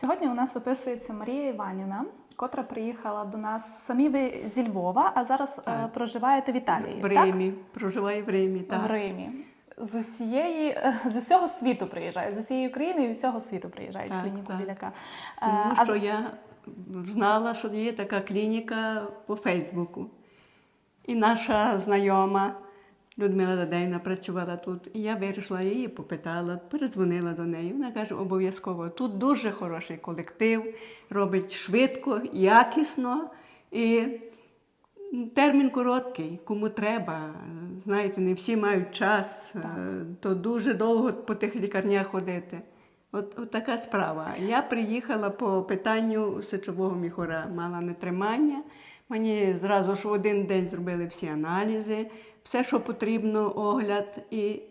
Сьогодні у нас виписується Марія Іванівна, котра приїхала до нас самі ви зі Львова, а зараз е, проживаєте в Італії. В так? Римі. Проживаю в Римі, В так. Римі. З усієї е, з усього світу приїжджають, з усієї України і всього світу приїжджають в Так, клініку так. біляка. Е, Тому а що з- я знала, що є така клініка по Фейсбуку. І наша знайома Людмила Дадейна працювала тут. І я вирішила її, попитала, передзвонила до неї. Вона каже, обов'язково. Тут дуже хороший колектив, робить швидко, якісно. І термін короткий, кому треба. Знаєте, не всі мають час, е, то дуже довго по тих лікарнях ходити. От, от така справа. Я приїхала по питанню сечового міхура, мала нетримання. Мені зразу ж в один день зробили всі аналізи, все, що потрібно, огляд і,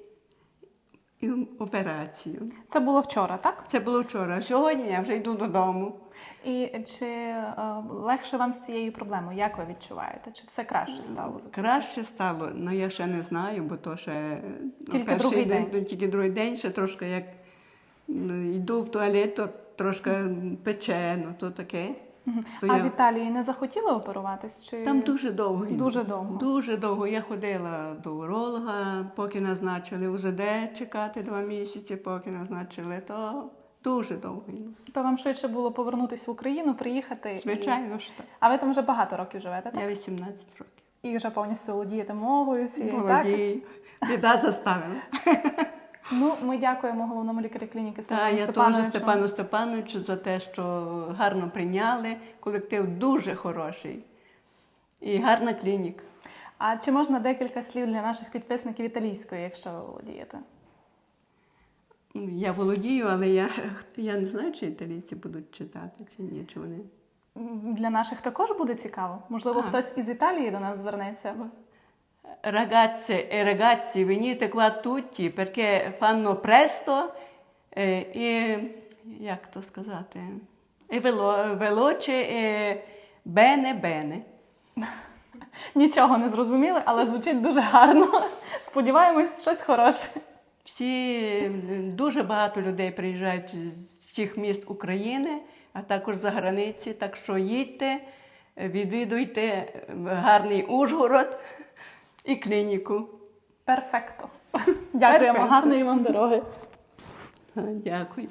і операцію. Це було вчора, так? Це було вчора. Сьогодні я вже йду додому. І чи е, легше вам з цією проблемою? Як ви відчуваєте? Чи все краще стало? Краще стало, але я ще не знаю, бо то ще ну, Тільки перший другий день, день. Тільки другий день, ще трошки як м, йду в туалет, то трошки пече, ну то таке. Мгм. А в Італії не захотіли оперуватись? Чи Там дуже довго. Дуже довго. Дуже довго. Я ходила до уролога, поки назначили УЗД чекати два місяці, поки назначили, то дуже довго. то вам швидше було повернутися в Україну, приїхати? і- Звичайно ж так. А ви там вже багато років живете, так? Я 18 років. І вже повністю володієте мовою всією, так? Володію. Біда заставила. Ну, ми дякуємо головному лікарю клініки Степану я теж Степановичу. Степану Степановичу за те, що гарно прийняли. Колектив дуже хороший і гарна клініка. А чи можна декілька слів для наших підписників італійської, якщо ви володієте? Я володію, але я, я не знаю, чи італійці будуть читати, чи ні, чи вони. Для наших також буде цікаво. Можливо, А. хтось із Італії до нас звернеться. Ragazze e ragazzi, venite qua tutti perché fanno presto eh, і, як то сказати, і вело, veloce e bene bene. Нічого не зрозуміли, але звучить дуже гарно. Сподіваємось, щось хороше. Всі дуже багато людей приїжджають з всіх міст України, а також за границі. Так що їдьте, відвідуйте гарний Ужгород і клініку. Перфекто. Дякуємо, гарної вам дороги. Дякую.